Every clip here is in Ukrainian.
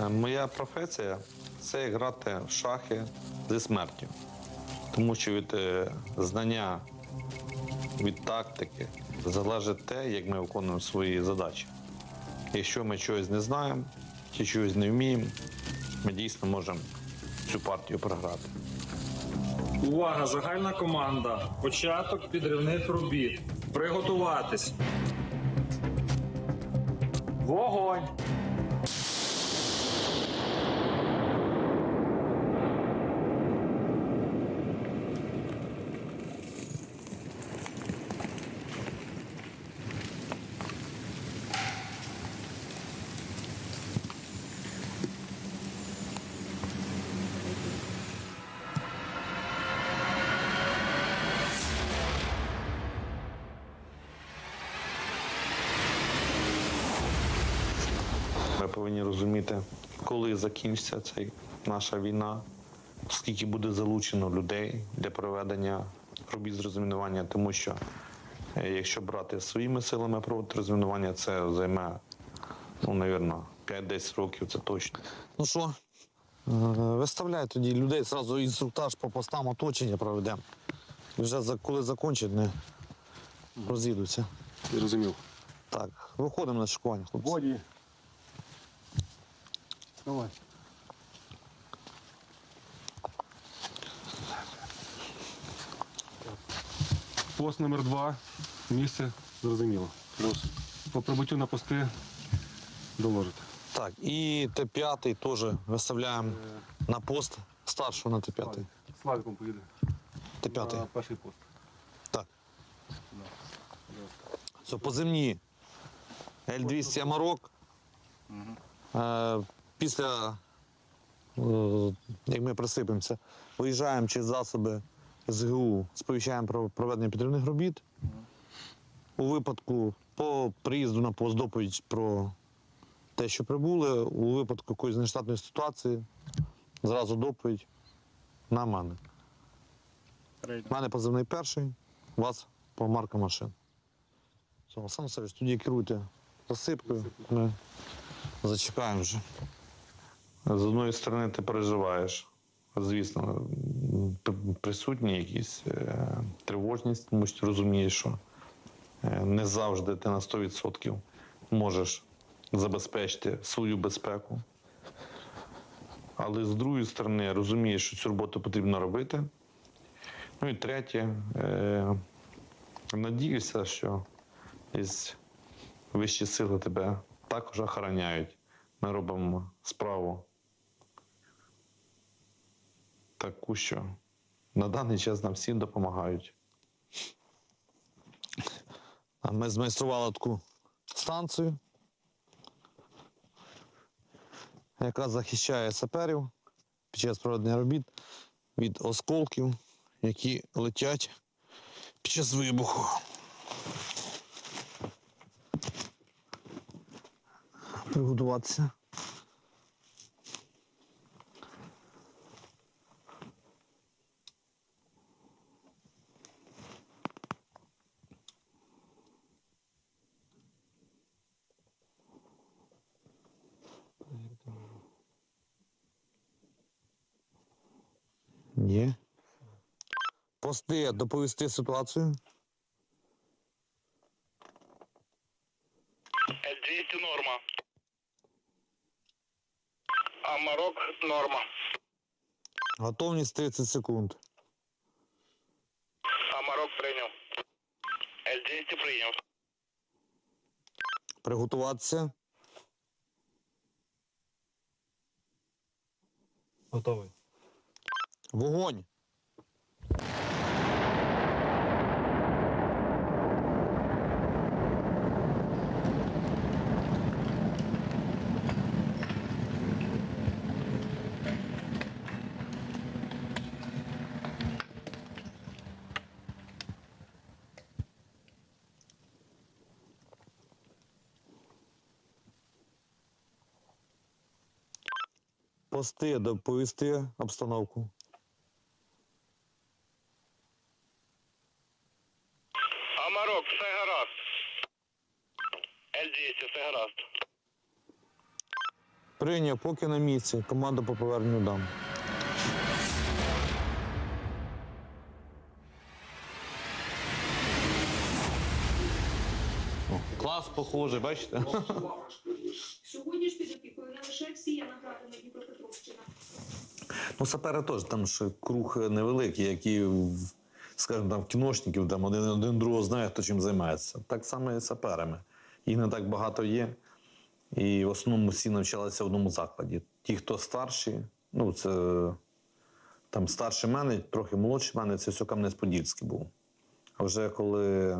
Е, Моя професія це грати в шахи зі смертю. Тому що від е, знання, від тактики залежить те, як ми виконуємо свої задачі. Якщо ми чогось не знаємо чи чогось не вміємо, ми дійсно можемо цю партію програти. Увага, загальна команда. Початок підривних робіт. Приготуватись. Вогонь! Коли закінчиться ця наша війна, скільки буде залучено людей для проведення робіт з розмінування, тому що е, якщо брати своїми силами проводити розмінування, це займе, ну, навірно, 5-10 років, це точно. Ну що, е, виставляй тоді людей, зразу інструктаж по постам оточення проведемо. Вже коли закінчать, не розійдуться. Зрозумів. Так, виходимо на шикування, хлопці. Боді. Давай. Пост номер два. Місце зрозуміло. Плюс. По прибуттю на пости доложити. Так, і Т5 теж виставляємо на пост старшого на Т5. Славіком поїде. Т5. На перший пост. Так. Все, поземні. Л-200 Амарок. Е, після, е, як ми присипемося, виїжджаємо через засоби СГУ, сповіщаємо про проведення підривних робіт. У випадку по приїзду на пост доповідь про те, що прибули, у випадку якоїсь нештатної ситуації, зразу доповідь на мене. У мене позивний перший, у вас по марка машин. Олександр Васильович, тоді керуйте розсипкою. Ми зачекаємо вже. З одної сторони, ти переживаєш. Звісно, присутні якісь е, тривожність, тому що розумієш, що е, не завжди ти на 100% можеш забезпечити свою безпеку. Але з другої сторони, розумієш, що цю роботу потрібно робити. Ну і третє, е, надіюся, що із вищі сили тебе також охороняють. Ми робимо справу таку, що на даний час нам всім допомагають. Ми змайстрували таку станцію, яка захищає саперів під час проведення робіт від осколків, які летять під час вибуху. Приготуватися. Ні. Пости доповісти ситуацію. 200 норма. А Марок норма. Готовність 30 секунд. А Марок прийняв. Л-200 прийняв. Приготуватися. Готовий. Вогонь. Пости доповісти обстановку. А все гаразд. Л-200, все гаразд. Прийняв, поки на місці. Команду по поверненню дам. Клас похожий, бачите? Сьогодні ж під опікою не лише всі наградами Дніпропетровщина. Ну, сапери теж там ж круг невеликий, які, в- скажімо, там кіношників там один, один другого знає, хто чим займається. Так само і саперами. Їх не так багато є. І в основному всі навчалися в одному закладі. Ті, хто старші, ну це там старший мене, трохи молодший мене, це все Кам'янець-Подільський був. А вже коли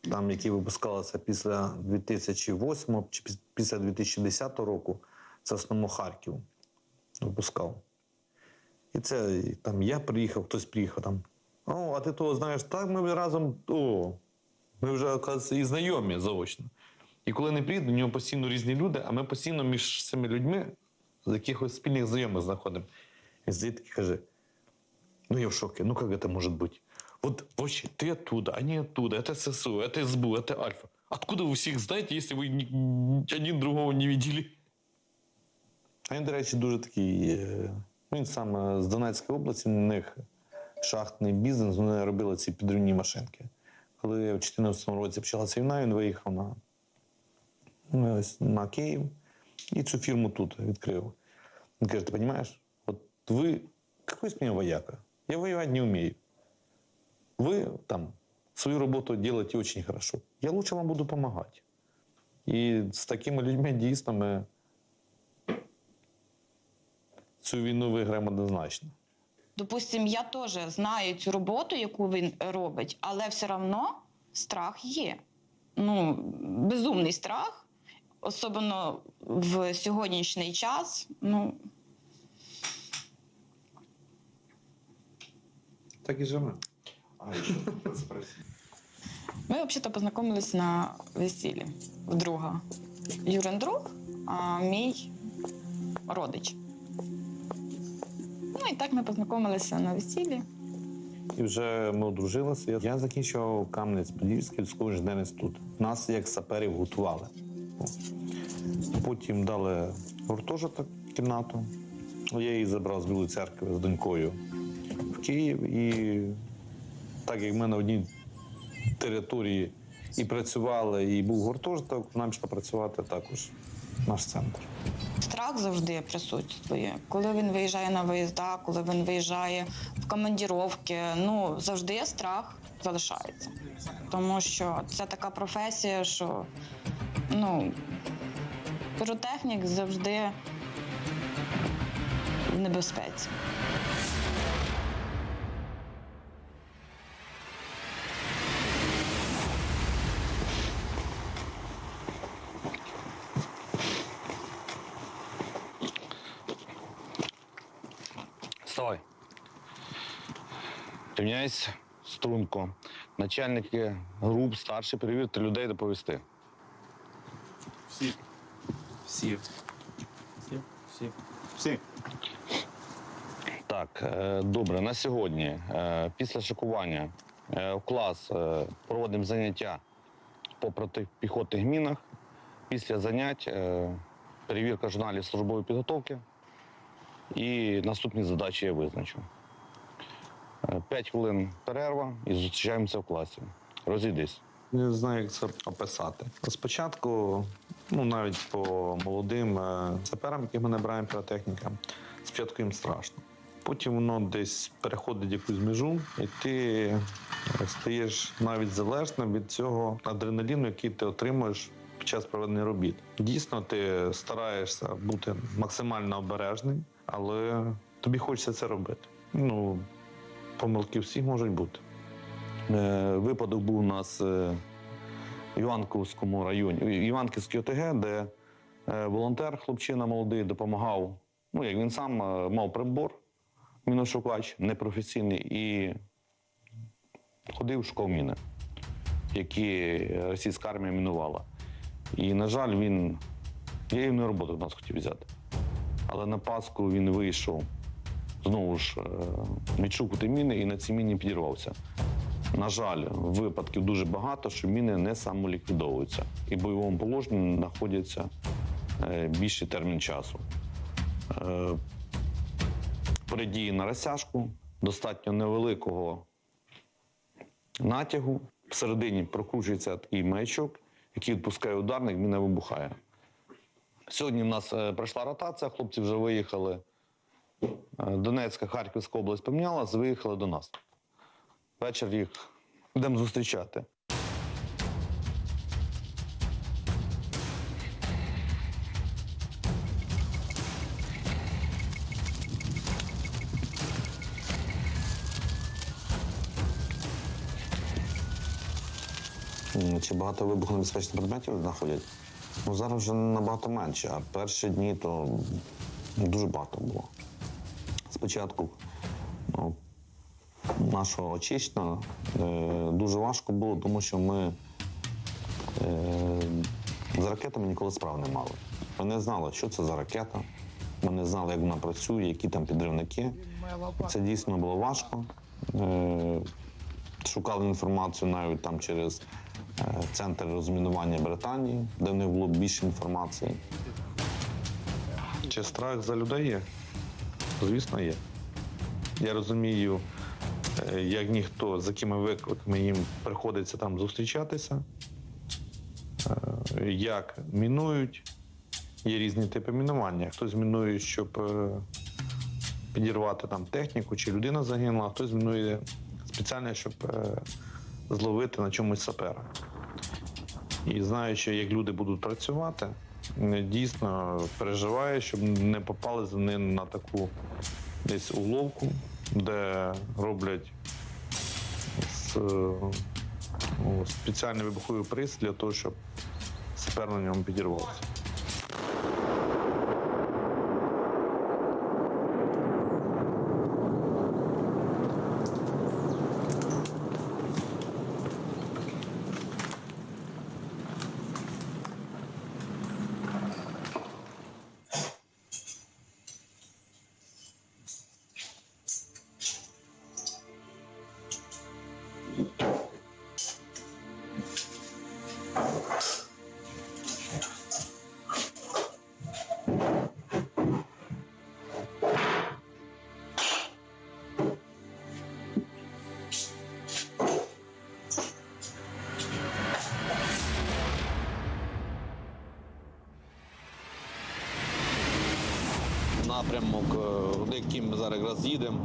там, які випускалися після 2008 чи після 2010 року, це в основному Харків випускав. І це там я приїхав, хтось приїхав там. О, а ти того знаєш, так ми разом. О, ми вже оказується, і знайомі заочно. І коли не приїду, у нього постійно різні люди, а ми постійно між цими людьми з якихось спільних знайомих знаходимо. І звідки каже: ну я в шоке, ну як це може бути? Вот вообще, ты оттуда, они оттуда, это ССУ, это СБУ, это Альфа. Откуда вы всех знаете, если вы ни- один другого не видели? А він, до речі, дуже такий. е, ну, Він сам е, з Донецької області, у них шахтний бізнес, вони робили ці підривні машинки. Коли в 2014 році почалася війна, він виїхав на, ну, ось на Київ і цю фірму тут відкрив. Він каже: ти розумієш, от ви якийсь мені вояка, я воювати не вмію. Ви там свою роботу робите дуже хорошо. Я лучше вам буду допомагати. І з такими людьми дійсно ми цю війну виграємо однозначно. Допустим, я теж знаю цю роботу, яку він робить, але все одно страх є. Ну, безумний страх, особливо в сьогоднішній час. Ну, Так і живемо. ми взагалі познайомились на весіллі в друга. Юрин друг, а мій родич. Ну і так ми познайомилися на весіллі. І вже ми одружилися. Я- закінчував Кам'янець-Подільський військовий інженерний інститут. Нас як саперів готували. Потім дали гуртожиток кімнату. Я її забрав з Білої церкви з донькою в Київ. І так як ми на одній території і працювали, і був гуртожиток, нам пішла працювати також наш центр. Страх завжди присутствує. Коли він виїжджає на виїзда, коли він виїжджає в командіровки, ну завжди страх залишається. Тому що це така професія, що ну, піротехнік завжди в небезпеці. Рівняйся струнко. Начальники груп, старші перевірити людей доповісти. Всі. Всі. Всі. Всі. Всі. Так, е, добре, на сьогодні, е, після шикування, е, в клас е, проводимо заняття по протипіхотних мінах. Після занять е, перевірка журналів службової підготовки. І наступні задачі я визначу. Е, П'ять хвилин перерва і зустрічаємося в класі. Розійдись. Не знаю, як це описати. Спочатку, ну навіть по молодим е, саперам, яких ми набираємо піротехнікам, спочатку їм страшно. Потім воно десь переходить якусь межу, і ти е, стаєш навіть залежним від цього адреналіну, який ти отримуєш під час проведення робіт. Дійсно, ти стараєшся бути максимально обережним, але тобі хочеться це робити. Ну, помилки всі можуть бути. Е, Випадок був у нас е, в Іванківському районі, Іванківській ОТГ, де е, волонтер, хлопчина молодий, допомагав. Ну, як він сам мав прибор, міношукач, непрофесійний, і ходив, шукав міни, які російська армія мінувала. І, на жаль, він. Я його на роботу до нас хотів взяти. Але на Пасху він вийшов знову ж е, відшукувати міни і на цій міні підірвався. На жаль, випадків дуже багато, що міни не самоліквідовуються і в бойовому положенні знаходяться е, більший термін часу. Е, При на розтяжку достатньо невеликого натягу. Всередині прокручується такий маячок, який відпускає ударник, не вибухає. Сьогодні в нас пройшла ротація, хлопці вже виїхали. Донецька, Харківська область помінялась, виїхали до нас. Вечір їх йдемо зустрічати. Чи багато вибухонебезпечних предметів знаходять? Ну зараз вже набагато менше, а перші дні то дуже багато було. Спочатку ну, нашого очищення е, дуже важко було, тому що ми е, з ракетами ніколи справ не мали. Ми не знали, що це за ракета. Ми не знали, як вона працює, які там підривники. Це дійсно було важко. Е, шукали інформацію навіть там через центр розмінування Британії, де в них було більше інформації. Чи страх за людей є? Звісно, є. Я розумію, е, як ніхто, з якими викликами їм приходиться там зустрічатися, е, як мінують. Є різні типи мінування. Хтось мінує, щоб е, підірвати там техніку, чи людина загинула, а хтось мінує спеціально, щоб зловити на чомусь сапера. І знаючи, як люди будуть працювати, дійсно переживає, щоб не попали вони на таку десь уловку, де роблять з, е, ну, спеціальний вибуховий приз для того, щоб сапер на ньому підірвався. Яким ми зараз якраз їдемо.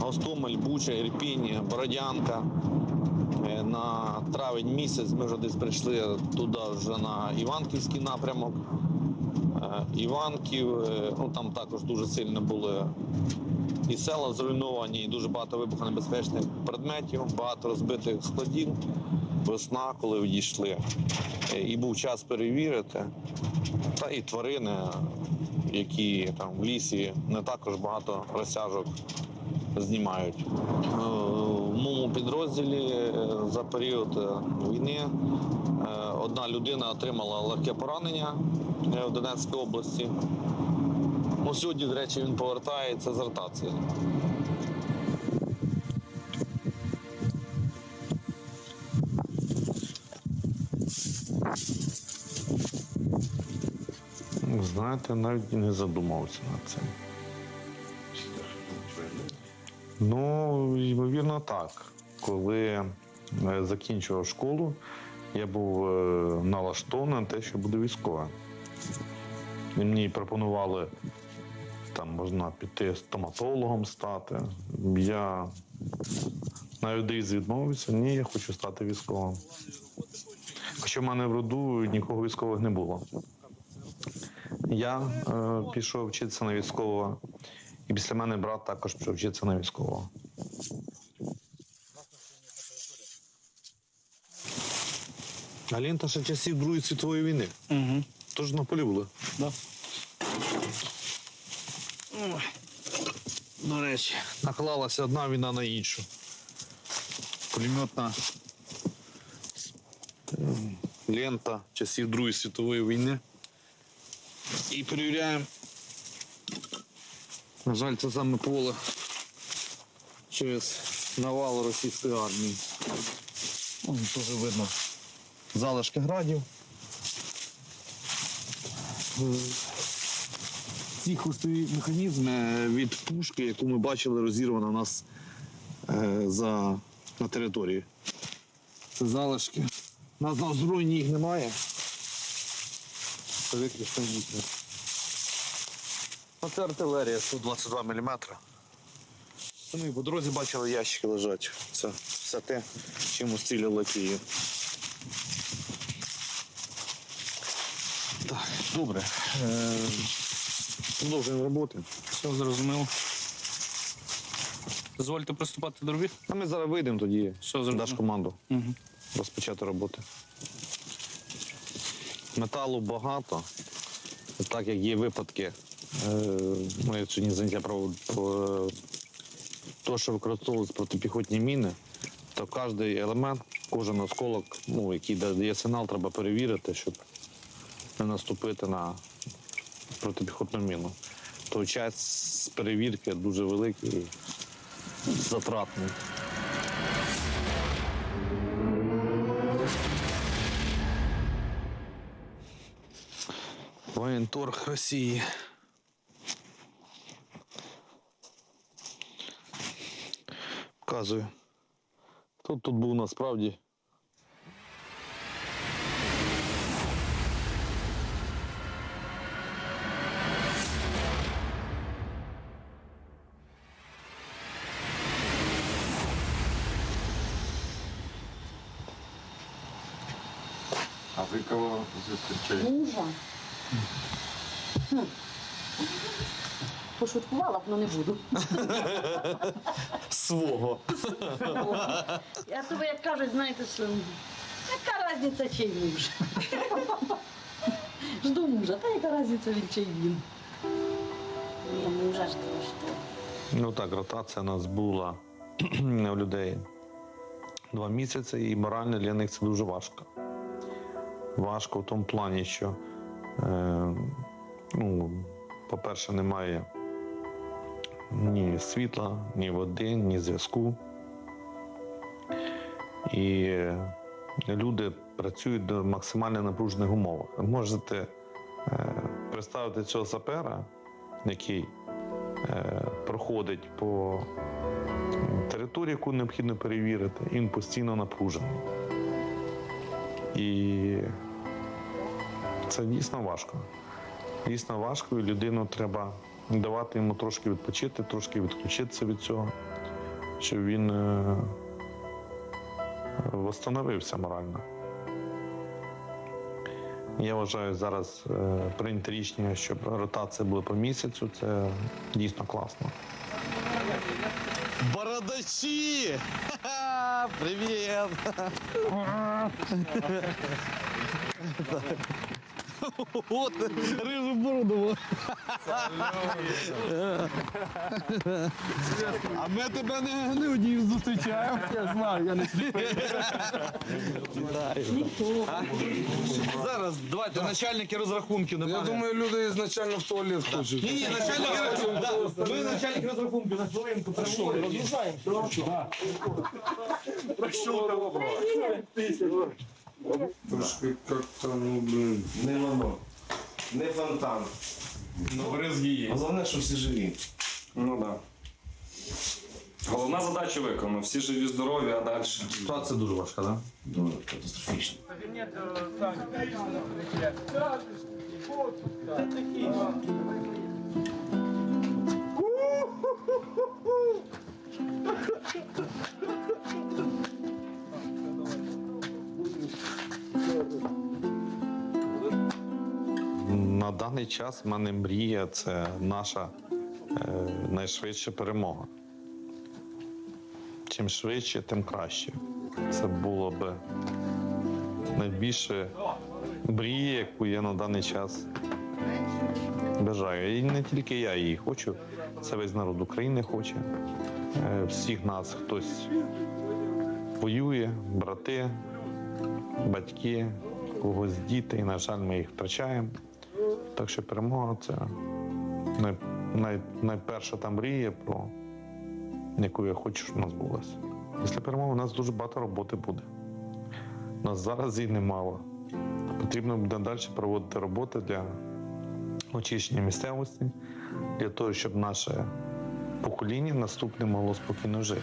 Гостомель, Буча, Ірпінь, Бородянка. Е, На травень місяць ми вже десь прийшли туди вже на Іванківський напрямок. Е, Іванків, е, ну там також дуже сильно були і села зруйновані, і дуже багато вибухонебезпечних предметів, багато розбитих складів. Весна, коли відійшли. І був час перевірити. Та і тварини, які там в лісі не також багато розтяжок знімають. Е, В моєму підрозділі е, за період е, війни одна людина отримала легке поранення в Донецькій області. Ну, сьогодні, до речі, він повертається з ротації. Знаєте, навіть не задумався над цим. Ну, ймовірно, так. Коли е, закінчував школу, я був е, налаштований на те, що буду військовим. Мені пропонували там можна піти стоматологом стати. Я навіть десь відмовився. Ні, я хочу стати військовим. Хоча в мене в роду нікого військових не було. Я е, пішов вчитися на військового, і після мене брат також пішов вчитися на військового. А лента ще часів Другої світової війни. Угу. Тож на полі були. Да. До речі, Наклалася одна війна на іншу. пулеметна. Лента часів Другої світової війни. І перевіряємо. На жаль, це саме поле через навал російської армії. Вон теж видно залишки градів. ці хвостові механізми від пушки, яку ми бачили, розірвана у нас е, за, на території. Це залишки. На озброєнні їх немає. Це виключно їхнє. А це артилерія 122 мм. Ми по дорозі бачили ящики лежать. Це все те, чим устрілювали Київ. Так, добре. Е, Продовжуємо роботи. Все зрозуміло. Дозвольте приступати до робіт. А ми зараз вийдемо тоді. Все зрозуміло. Даш команду Угу. розпочати роботи. Металу багато. Так як є випадки, ми сьогодні заняття по то, що використовують протипіхотні міни, то кожен елемент, кожен осколок, ну, який дає сигнал, треба перевірити, щоб не наступити на протипіхотну міну. То час перевірки дуже великий і затратний. Воєнторг Росії. Вказую. Хто тут був насправді? А ви кого зустрічаєте? Мужа. Пошуткувала б, але не буду. Свого. Я тобі, як кажуть, знаєте, що яка різниця, чий муж? Жду мужа, та яка різниця він чий він? Ні, мужа ж того, що. Ну так, ротація у нас була у людей два місяці, і морально для них це дуже важко. Важко в тому плані, що, е, ну, по-перше, немає ні світла, ні води, ні зв'язку. І люди працюють до максимально напружених умовах. Ви можете е, представити цього сапера, який е, проходить по території, яку необхідно перевірити, він постійно напружений. І це дійсно важко. Дійсно важко, і людину треба давати йому трошки відпочити, трошки відключитися від цього, щоб він е, восстановився морально. Я вважаю, зараз е, прийняти рішення, щоб ротація була по місяцю, це дійсно класно. Бородачі! Привіт! От рижу бороду. А ми тебе не, не одів зустрічаємо. Я знаю, я не Зараз давайте начальники розрахунків. Я думаю, люди ізначально в туалет хочуть. ні, ні, начальники розрахунків. Ми начальник розрахунків на хвилинку. Що, Трошки як-то, ну, блин. Не воно. Не фонтан. Ну, бризги є. Головне, що всі живі. Ну так. Да. Головна задача виконана. Всі живі, здорові, а далі. Ситуація дуже важка, так? Дуже катастрофічно. На даний час в мене мрія це наша е, найшвидша перемога. Чим швидше, тим краще. Це було б найбільше мрія, яку я на даний час бажаю. І не тільки я її хочу, це весь народ України хоче. Е, Всіх нас хтось воює, брати, батьки, когось діти, і, на жаль, ми їх втрачаємо. Так що перемога це най, най, найперша та мрія, про яку я хочу, щоб у нас булася. Після перемоги у нас дуже багато роботи буде. У нас зараз її немало. Потрібно буде далі проводити роботи для очищення місцевості для того, щоб наше покоління наступне могло спокійно жити.